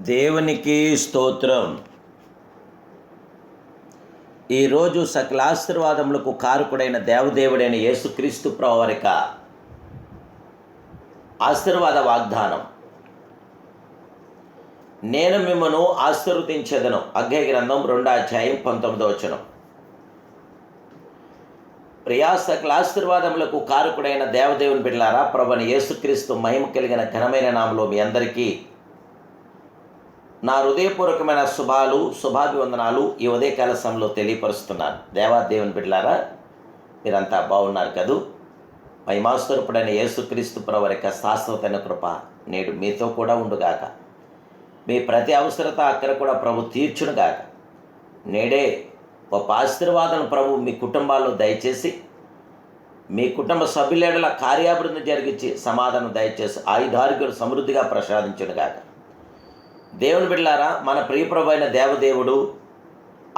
దేవునికి స్తోత్రం. ఈరోజు సకల ఆశీర్వాదములకు కారకుడైన దేవదేవుడైన యేసుక్రీస్తు ప్రవరిక ఆశీర్వాద వాగ్దానం. నేను మిమ్మను ఆశీర్వదించేదను. అగ్గయ గ్రంథం రెండో అధ్యాయం పంతొమ్మిదో వచనం. ప్రియా సకల ఆశీర్వాదములకు కారకుడైన దేవదేవుని బిడ్డలారా ప్రభుని యేసుక్రీస్తు మహిమ కలిగిన ఘనమైన నామలో మీ అందరికీ నా హృదయపూర్వకమైన శుభాలు శుభాభివందనాలు ఈ ఉదయకాల సమయంలో తెలియపరుస్తున్నాను. దేవాదేవుని బిడ్డలారా మీరంతా బాగున్నారు కదూ? మహిమాస్వరూపుడైన యేసుక్రీస్తు ప్రవరిక శాశ్వతైన కృప నేడు మీతో కూడా ఉండుగాక. మీ ప్రతి అవసరత అక్కడ కూడా ప్రభు తీర్చునుగాక. నేడే ఒక ఆశీర్వాదం ప్రభు మీ కుటుంబాల్లో దయచేసి మీ కుటుంబ సభ్యులేడల కార్యాభివృద్ధి జరిగించి సమాధానం దయచేసి ఆయుధార్గులు సమృద్ధిగా ప్రసాదించునుగాక. దేవుని బిడ్లారా మన ప్రియప్రభు అయిన దేవదేవుడు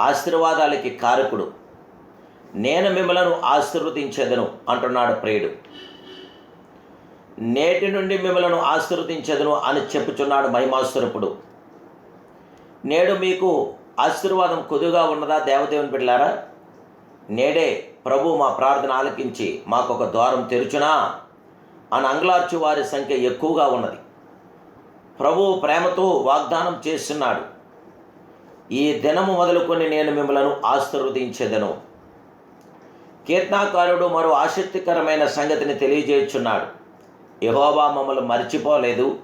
ఆశీర్వాదాలకి కారకుడు. నేను మిమ్మలను ఆశీర్వదించేదను అంటున్నాడు ప్రియుడు. నేటి నుండి మిమ్మలను ఆశీర్వదించేదను అని చెప్పుచున్నాడు మహిమాస్వరూపుడు నేడు మీకు ఆశీర్వాదం కొద్దుగా ఉన్నదా దేవదేవుని బిడ్డారా నేడే ప్రభు మా ప్రార్థన ఆలకించి మాకు ఒక ద్వారం తెరుచునా? అని అంగ్లార్చు వారి సంఖ్య ఎక్కువగా ఉన్నది. ప్రభువు ప్రేమతో వాగ్దానం చేస్తున్నాడు. ఈ దినము మొదలుకొని నేను మిమ్మలను ఆశీర్వదించేదను. కీర్తనాకారుడు మరో ఆసక్తికరమైన సంగతిని తెలియజేయుచున్నాడు యహోవా మమ్మల్ని మర్చిపోలేదు.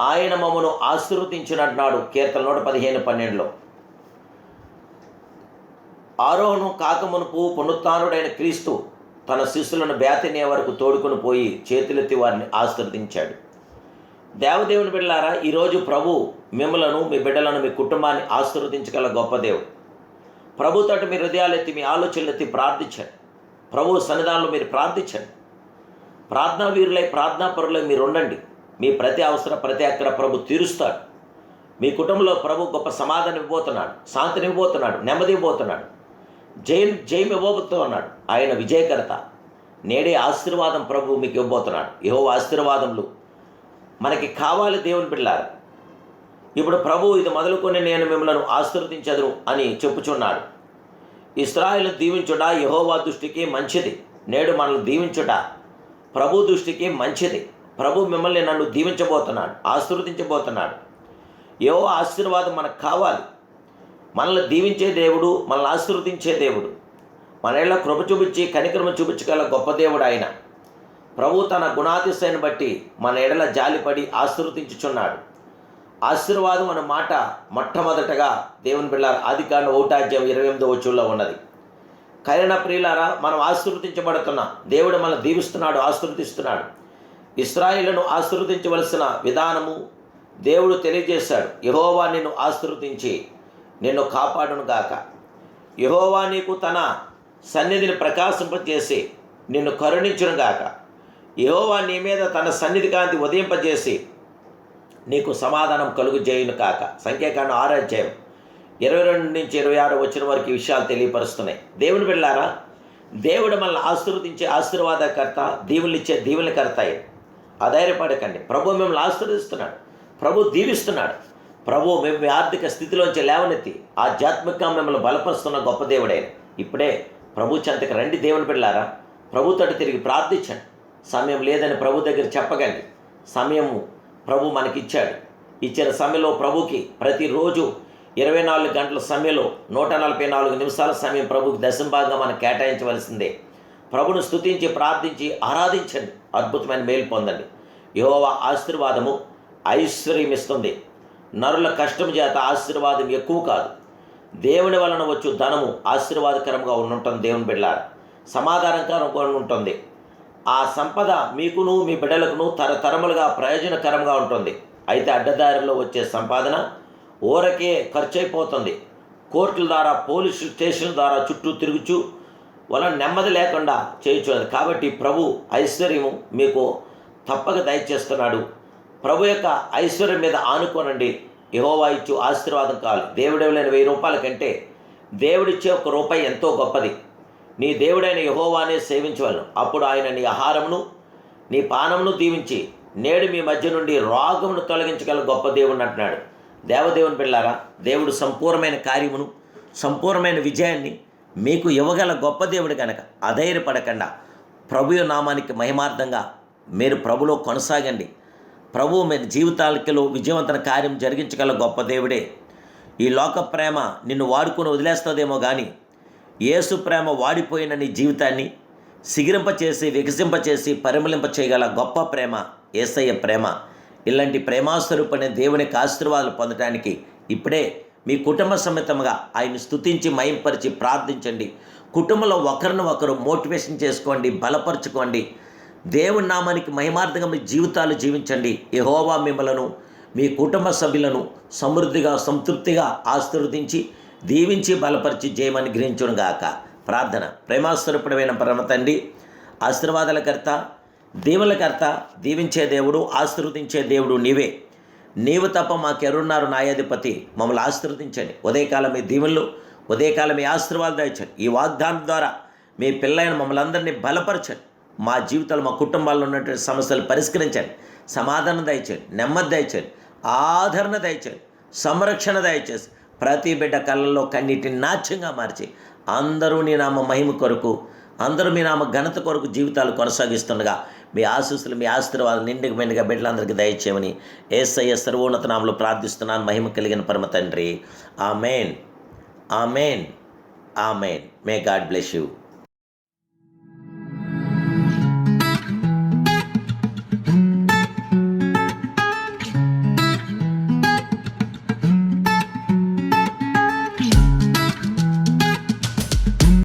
ఆయన మమ్మను ఆశీర్వదించినట్టున్నాడు. కీర్తన నూట పదిహేను పన్నెండులో. ఆరోహణం కాకమునుపు పునరుత్డైన క్రీస్తు తన శిష్యులను బేతనే వరకు తోడుకుని పోయి చేతులెత్తి వారిని ఆశీర్వదించాడు. దేవదేవుని బిడ్డలారా ఈరోజు ప్రభు మిమ్మలను మీ బిడ్డలను మీ కుటుంబాన్ని ఆశీర్వదించగల గొప్ప దేవుడు. ప్రభుతోటి మీ హృదయాలెత్తి మీ ఆలోచనలు ఎత్తి ప్రార్థించండి. ప్రభు సన్నిధానంలో మీరు ప్రార్థించండి. ప్రార్థనా వీరులై ప్రార్థనా పరులై మీరు ఉండండి. మీ ప్రతి అవసరం ప్రతి అక్కడ ప్రభు తీరుస్తాడు. మీ కుటుంబంలో ప్రభు గొప్ప సమాధానం ఇవ్వబోతున్నాడు శాంతిని ఇవ్వబోతున్నాడు నెమ్మది ఇవ్వబోతున్నాడు. జయం జయం ఇవ్వబోతున్నాడు ఆయన విజయకర్త. నేడే ఆశీర్వాదం ప్రభు మీకు ఇవ్వబోతున్నాడు. ఏవో ఆశీర్వాదములు మనకి కావాలి దేవుని బిడ్డారు ఇప్పుడు ప్రభు ఇది మొదలుకొని నేను మిమ్మల్ని ఆశీర్వదించదును అని చెప్పుచున్నాడు. ఇస్రాయిల్ దీవించుట యహోవా దృష్టికి మంచిది. నేడు మనల్ని దీవించుట ప్రభు దృష్టికి మంచిది. ప్రభు మిమ్మల్ని నన్ను దీవించబోతున్నాడు ఆశీర్వదించబోతున్నాడు. ఏవో ఆశీర్వాదం మనకు కావాలి. మనల్ని దీవించే దేవుడు మనల్ని ఆశీర్వదించే దేవుడు. మన ఏళ్ళ కృప చూపించి కనికరమ చూపించగల గొప్ప దేవుడు ఆయన. ప్రభు తన గుణాతిశయను బట్టి మన ఎడల జాలిపడి ఆశీర్వదించుచున్నాడు. ఆశీర్వాదం అన్న మాట మొట్టమొదటగా దేవుని బిళ్ళారు ఆదికాండ ఓటాజ్యం ఇరవై ఎనిమిదో వచ్చుల్లో ఉన్నది. కరుణ ప్రియులారా మనం ఆశీర్వదించబడుతున్నాం దేవుడు మనం దీవిస్తున్నాడు ఆశీర్వదిస్తున్నాడు. ఇస్రాయిలను ఆశీర్వదించవలసిన విధానము దేవుడు తెలియజేశాడు. యహోవా నిన్ను ఆశీర్వదించి నిన్ను కాపాడును గాక. యహోవా నీకు తన సన్నిధిని ప్రకాశింపజేసి నిన్ను కరుణించును గాక. ఏవో నీ మీద తన సన్నిధి కాంతి ఉదయింపజేసి నీకు సమాధానం కలుగు చేయును కాక. సంఖ్యాకాండం ఆరాధ్యాయం ఇరవై రెండు నుంచి ఇరవై ఆరు వచ్చిన వరకు ఈ విషయాలు తెలియపరుస్తున్నాయి. దేవుని వెళ్ళారా దేవుడు మనల్ని ఆశీర్వదించే ఆశీర్వాదకర్త దీవులనిచ్చే ఇచ్చే దీవులకర్త అధైర్యపడకండి. ప్రభు మిమ్మల్ని ఆశీర్వదిస్తున్నాడు. ప్రభు దీవిస్తున్నాడు. ప్రభు మేము మీ ఆర్థిక స్థితిలోంచి లేవనెత్తి ఆధ్యాత్మికంగా మిమ్మల్ని బలపరుస్తున్న గొప్ప దేవుడే ఇప్పుడే ప్రభు చెంతకు రండి దేవుని బిడ్డారా ప్రభుతోటి తిరిగి ప్రార్థించండి. సమయం లేదని ప్రభు దగ్గర చెప్పగండి సమయము ప్రభు మనకిచ్చాడు. ఇచ్చిన సమయంలో ప్రభుకి ప్రతిరోజు ఇరవై నాలుగు గంటల సమయంలో నూట నలభై నాలుగు నిమిషాల సమయం ప్రభుకి దశంభాగంగా మనం కేటాయించవలసిందే. ప్రభును స్తుతించి ప్రార్థించి ఆరాధించండి. అద్భుతమైన మేలు పొందండి. యోవా ఆశీర్వాదము ఐశ్వర్యం ఇస్తుంది నరుల కష్టం చేత ఆశీర్వాదం ఎక్కువ కాదు. దేవుని వలన వచ్చు ధనము ఆశీర్వాదకరంగా ఉండుంటుంది దేవుని బిడ్డ సమాధానకరంగా ఉంటుంది ఆ సంపద మీకును మీ బిడ్డలకును తరతరములుగా ప్రయోజనకరంగా ఉంటుంది. అయితే అడ్డదారిలో వచ్చే సంపాదన ఊరకే ఖర్చు అయిపోతుంది కోర్టుల ద్వారా పోలీసు స్టేషన్ల ద్వారా చుట్టూ తిరుగుచు వలన నెమ్మది లేకుండా చేయించున్నది కాబట్టి ప్రభు ఐశ్వర్యము మీకు తప్పక దయచేస్తున్నాడు. ప్రభు యొక్క ఐశ్వర్యం మీద ఆనుకోనండి. యహోవా ఇచ్చు ఆశీర్వాదం కాదు. దేవుడెవలైన వెయ్యి రూపాయల కంటే దేవుడిచ్చే ఒక రూపాయి ఎంతో గొప్పది. నీ దేవుడైన యహోవానే సేవించవలను. అప్పుడు ఆయన నీ ఆహారమును నీ పానమును దీవించి నేడు మీ మధ్య నుండి రోగమును తొలగించగల గొప్ప దేవుడు అంటున్నాడు. దేవదేవుని పిల్లారా దేవుడు సంపూర్ణమైన కార్యమును సంపూర్ణమైన విజయాన్ని మీకు ఇవ్వగల గొప్ప దేవుడు కనుక అధైర్యపడకుండా. ప్రభు నామానికి మహిమార్థంగా మీరు ప్రభులో కొనసాగండి. ప్రభు మీ జీవితాలకిలో విజయవంతన కార్యం జరిగించగల గొప్ప దేవుడే. ఈ లోక ప్రేమ నిన్ను వాడుకొని వదిలేస్తుందేమో కానీ యేసు ప్రేమ వాడిపోయిన నీ జీవితాన్ని సిగిరింపచేసి వికసింపచేసి పరిమళింప చేయగల గొప్ప ప్రేమ ఏసయ్య ప్రేమ. ఇలాంటి ప్రేమాస్వరూపనే దేవునికి ఆశీర్వాదాలు పొందడానికి ఇప్పుడే మీ కుటుంబ సమేతంగా ఆయన స్తుతించి మయంపరిచి ప్రార్థించండి. కుటుంబంలో ఒకరిని ఒకరు మోటివేషన్ చేసుకోండి బలపరచుకోండి. దేవుని నామానికి మహిమార్థంగా మీ జీవితాలు జీవించండి. యహోవా మిమ్మలను మీ కుటుంబ సభ్యులను సమృద్ధిగా సంతృప్తిగా ఆశీర్వదించి దీవించి బలపరిచి జయమని గ్రహించును గాక. ప్రార్థన. ప్రేమాస్వరూపుడమైన పరమ తండ్రి ఆశీర్వాదాలకర్త దీవులకర్త దీవించే దేవుడు ఆశీర్వదించే దేవుడు నీవే. నీవు తప్ప మాకెరున్నారు న్యాయాధిపతి. మమ్మల్ని ఆశీర్వదించండి. ఉదయకాలం మీ దీవులు ఉదయకాలం మీ ఆశీర్వాదాలు దాయించండి. ఈ వాగ్దానం ద్వారా మీ పిల్లైన మమ్మల్ని అందరినీ బలపరచండి. మా జీవితాలు మా కుటుంబాల్లో ఉన్నటువంటి సమస్యలు పరిష్కరించండి. సమాధానం దయచేయండి. నెమ్మది దయచేయండి. ఆదరణ దయచేయండి. సంరక్షణ దయచేసి ప్రతి బిడ్డ కళ్ళల్లో కన్నీటిని నాట్యంగా మార్చి అందరూ నీ నామ మహిమ కొరకు అందరూ మీ నామ ఘనత కొరకు జీవితాలు కొనసాగిస్తుండగా మీ ఆశీస్సులు మీ ఆశీర్వాదాలు నిండుగా మెండుగా బిడ్డలందరికీ దయచేయమని ఏసయ్య సర్వోన్నత నామలు ప్రార్థిస్తున్నాను. మహిమ కలిగిన పరమ తండ్రి. Amen. Amen. Amen. May God bless you